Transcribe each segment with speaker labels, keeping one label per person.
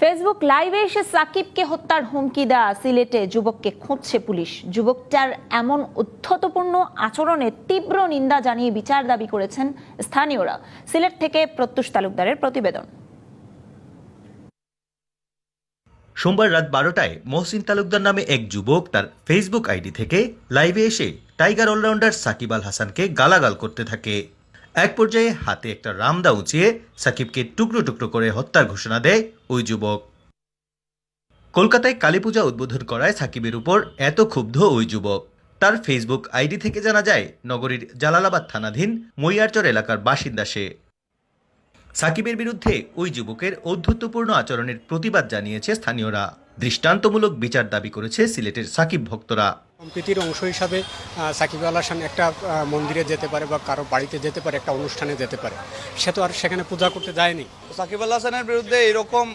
Speaker 1: Facebook লাইভে এসে সাকিবকে হত্যার হুমকি দেওয়া সিলেটে যুবককে খুঁজছে পুলিশ। যুবকটার এমন উদ্ধতপূর্ণ আচরণের তীব্র নিন্দা জানিয়ে বিচার দাবি করেছেন স্থানীয়রা। সিলেট থেকে প্রত্যুষ তালুকদারের প্রতিবেদন।
Speaker 2: সোমবার রাত বারোটায় মহসিন তালুকদার নামে এক যুবক তার ফেসবুক আইডি থেকে লাইভে এসে টাইগার অলরাউন্ডার সাকিব আল হাসানকে গালাগাল করতে থাকে। এক পর্যায়ে হাতে একটা রামদা উঁচিয়ে সাকিবকে টুকরো টুকরো করে হত্যার ঘোষণা দেয় ওই যুবক। কলকাতায় কালীপূজা উদ্বোধন করায় সাকিবের উপর এত ক্ষুব্ধ ওই যুবক। তার ফেসবুক আইডি থেকে জানা যায়, নগরীর জালালাবাদ থানাধীন মৈয়ারচর এলাকার বাসিন্দা সে। সাকিবের বিরুদ্ধে ওই যুবকের ঔদ্ধত্যপূর্ণ আচরণের প্রতিবাদ জানিয়েছে স্থানীয়রা। দৃষ্টান্তমূলক বিচার দাবি করেছে সিলেটের সাকিব ভক্তরা।
Speaker 3: সম্প্রীতির অংশ হিসাবে সাকিব আল হাসান একটা মন্দিরে যেতে পারে বা কারও বাড়িতে যেতে পারে একটা অনুষ্ঠানে যেতে পারে। সে তো আর সেখানে পূজা করতে যায়নি।
Speaker 4: সাকিব আল হাসানের বিরুদ্ধে এরকম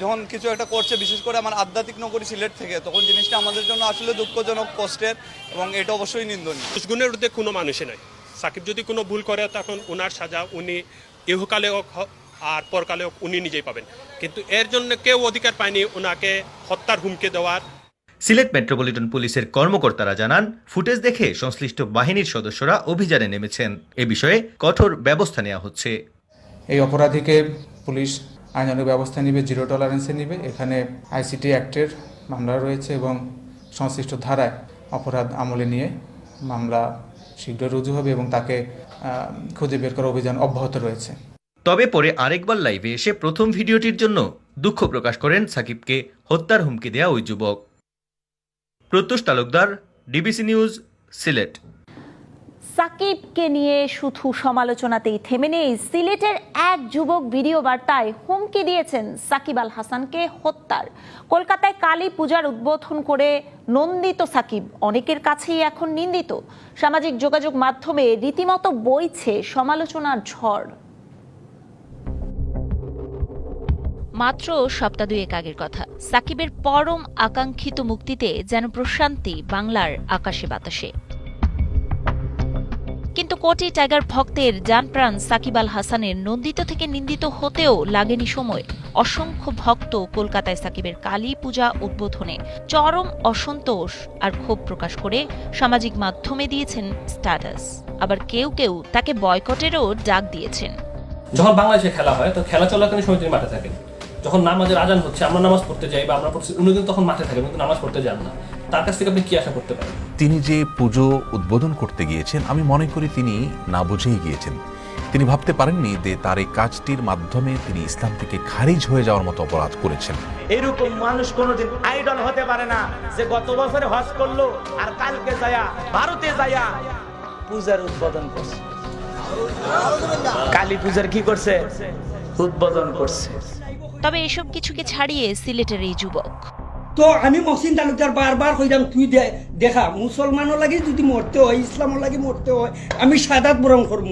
Speaker 4: যখন কিছু একটা করছে বিশেষ করে আমার আধ্যাত্মিক নগরী সিলেট থেকে তখন জিনিসটা আমাদের জন্য আসলে দুঃখজনক কষ্টের এবং এটা অবশ্যই নিন্দনীয়।
Speaker 5: গুণের ঊর্ধ্বে কোনো মানুষই নয় সাকিব যদি কোনো ভুল করে তখন ওনার সাজা উনি ইহকালে আর পরকালে হোক উনি নিজেই পাবেন। কিন্তু এর জন্য কেউ অধিকার পায়নি ওনাকে হত্যার হুমকি দেওয়ার।
Speaker 2: সিলেট মেট্রোপলিটন পুলিশের কর্মকর্তারা জানান ফুটেজ দেখে সংশ্লিষ্ট বাহিনীর সদস্যরা অভিযানে নেমেছেন। এ বিষয়ে কঠোর ব্যবস্থা নেওয়া হচ্ছে।
Speaker 6: এই অপরাধীকে পুলিশ আইনানুগ ব্যবস্থা নিবে জিরো টলারেন্সে নিবে। এখানে আইসিটি অ্যাক্টের মামলা রয়েছে এবং সংশ্লিষ্ট ধারায় অপরাধ আমলে নিয়ে মামলা শীঘ্র রুজু হবে এবং তাকে খুঁজে বের করার অভিযান অব্যাহত রয়েছে।
Speaker 2: তবে পরে আরেকবার লাইভে এসে প্রথম ভিডিওটির জন্য দুঃখ প্রকাশ করেন সাকিবকে হত্যার হুমকি দেয়া ওই যুবক। Pratyush Talukdar, DBC news, Sylhet.
Speaker 1: সাকিবকে নিয়ে শুধু সমালোচনাতেই থেমে নেই। সিলেটের এক যুবক ভিডিও বার্তায় হুমকি দিয়েছেন সাকিব আল হাসানকে হত্যার। কলকাতায় কালী পূজার উদ্বোধন করে নন্দিত সাকিব, অনেকের কাছেই এখন নিন্দিত। সামাজিক যোগাযোগ মাধ্যমে রীতিমতো বইছে সমালোচনার ঝড়।
Speaker 7: মাত্র সপ্তাহ দুয়েক আগের কথা। সাকিবের পরম আকাঙ্ক্ষিত মুক্তিতে যেন প্রশান্তি বাংলার আকাশে বাতাসে। কিন্তু কোটি টাইগার ভক্তের জানপ্রাণ সাকিব আল হাসানের নন্দিত থেকে নিন্দিত হতেও লাগেনি সময়। অসংখ্য ভক্ত কলকাতায় সাকিবের কালী পূজা উদ্বোধনে। চরম অসন্তোষ আর ক্ষোভ প্রকাশ করে সামাজিক মাধ্যমে দিয়েছেন স্ট্যাটাস। আবার কেউ কেউ তাকে বয়কটেরও ডাক দিয়েছেন।
Speaker 8: যখন বাংলাদেশে খেলা হয়, তো খেলা চলাকালীন সময় তিনি মাঠে থাকেন। যখন নামাজের আজান হচ্ছে আমরা নামাজ পড়তে যাই বা আমরা পড়ছি উনি কিন্তু তখন মাঠে থাকেন কিন্তু নামাজ পড়তে যান না। তার কাছ থেকে আপনি কি আশা করতে পারেন?
Speaker 9: তিনি যে পুজো উদ্বোধন করতে গিয়েছেন আমি মনে করি তিনি না বুঝেই গিয়েছেন। তিনি ভাবতে পারেননি যে তার এই কাজটির মাধ্যমে তিনি ইসলাম থেকে খারিজ হয়ে যাওয়ার মতো অপরাধ করেছেন।
Speaker 10: এরকম মানুষ কোনোদিন আইডল হতে পারে না যে গত বছরে হজ করল আর কালকে যায়া ভারতে যায়া পূজার উদ্বোধন করছে। কালী পূজার কি করছে? উদ্বোধন করছে।
Speaker 7: তবে এসব কিছুকে ছাড়িয়ে সিলেটের এই যুবক।
Speaker 11: তো আমি মহসিন তালুকদার বারবার কইলাম তুই দেখা মুসলমানও লাগে যদি মরতে হয় ইসলামও লাগে মরতে হয় আমি সাদাত বরং করব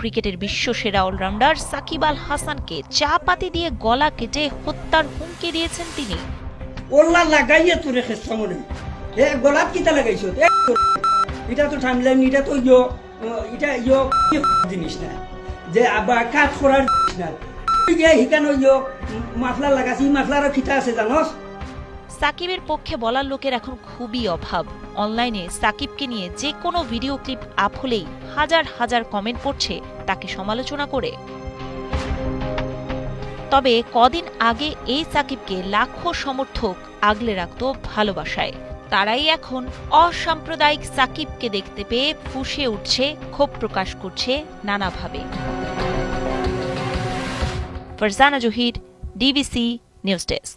Speaker 7: ক্রিকেটের বিশ্ব সেরা অলরাউন্ডার সাকিব আল হাসানকে চা পাতি দিয়ে গলা কেটে হত্যার হুমকি দিয়েছেন তিনি।
Speaker 11: ওল্লা লাগাইয়া তোরে খেসা মনে। এ গোলাপ কিতা লাগাইছো? এটা তো টাইমলাইন এটা তো ইয়ো এটা ইয়ো কি জিনিস না। যে আবার কাজ করার জিনিস না।
Speaker 7: সাকিবের পক্ষে বলার লোকের এখন খুবই অভাব। অনলাইনে সাকিবকে নিয়ে যে কোনো ভিডিও ক্লিপ আপ হলেই হাজার হাজার কমেন্ট পড়ছে তাকে সমালোচনা করে। তবে কদিন আগে এই সাকিবকে লাখো সমর্থক আগলে রাখত ভালোবাসায়। তারাই এখন অসাম্প্রদায়িক সাকিবকে দেখতে পেয়ে ফুঁসে উঠছে, ক্ষোভ প্রকাশ করছে নানাভাবে। Farzana Zahir DBC news desk